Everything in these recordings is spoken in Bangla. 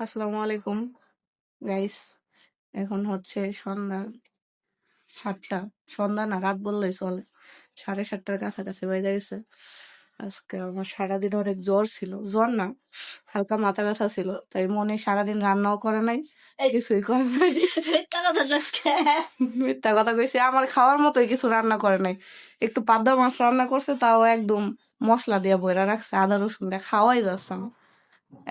আসসালামু আলাইকুম গাইস এখন হচ্ছে সন্ধ্যা সাতটা। সন্ধ্যা না রাত বললেই চলে। সাড়ে সাতটার কাছাকাছি বেজে গেছে। আজকে আমার সারাদিন অনেক জ্বর ছিল। জ্বর না হালকা মাথা ব্যথা ছিল। তাই মনে সারাদিন রান্নাও করে নাই কিছুই করে নাই। মিথ্যা কথা কইছি আমার খাওয়ার মতোই কিছু রান্না করে নাই। একটু পাবদা মাছ রান্না করছে তাও একদম মশলা দিয়ে বইরা রাখছে আদা রসুন দিয়ে খাওয়াই যাচ্ছে না।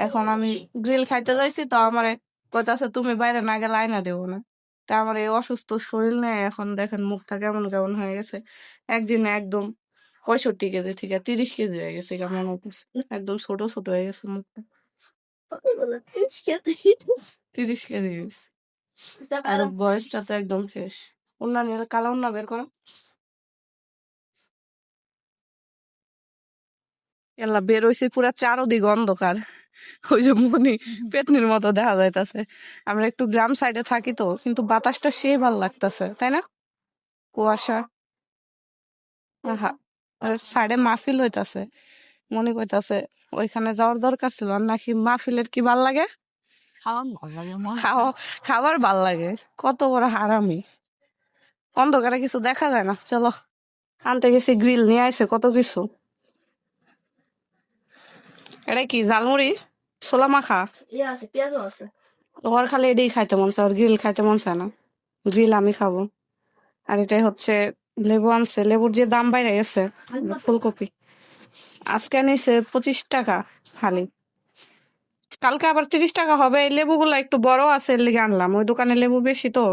এখন আমি গ্রিল খাইতে যাইছি, তো আমার কইতাছে, তুমি বাইরে না গেলে আয়না দেবো না। তা আমার এই অসুস্থ শরীর নেই এখন দেখেন মুখটা কেমন কেমন হয়ে গেছে। একদিন একদম পঁয়ষট্টি কেজি থেকে তিরিশ কেজি হয়ে গেছে কেমন হতেছে একদম ছোট ছোট হয়ে গেছে মুখটা। তিরিশ কেজি আর বয়সটা তো একদম শেষ। অন্যান্য নিয়ে কালা উন্না বের করো। এলা বের হইছে পুরা চারোদিক অন্ধকার ওই যে মনি পেতনির মতো দেখা যাইতাছে। আমরা একটু গ্রাম সাইডে থাকি তো কিন্তু বাতাসটা সেই ভালো লাগতাছে তাই না? কুয়াশা। সাইডে মাহফিল হইতাছে। মনে কইতাছে ওইখানে যাওয়ার দরকার ছিল আর নাকি মাহফিলের কি ভালো লাগে? খাবার ভালো লাগে। কত বড় হারামি। অন্ধকারে কিছু দেখা যায় না। চলো আনতে গেছি গ্রিল নিয়ে আইছে কত কিছু। এটা কি ঝালমুড়ি? ছোলা মাখা? ওর খালি এটাই খাইতে মন চায় ওর গ্রিল খাইতে মন চায় না। গ্রিল আমি খাব। আর এটাই হচ্ছে লেবু আনছে লেবুর যে দাম বাইরে গেছে ফুলকপি। আজকে নিছে পঁচিশ টাকা খালি কালকে আবার তিরিশ টাকা হবে এই লেবুগুলো একটু বড় আছে এর লিগে আনলাম ওই দোকানে লেবু বেশি তো।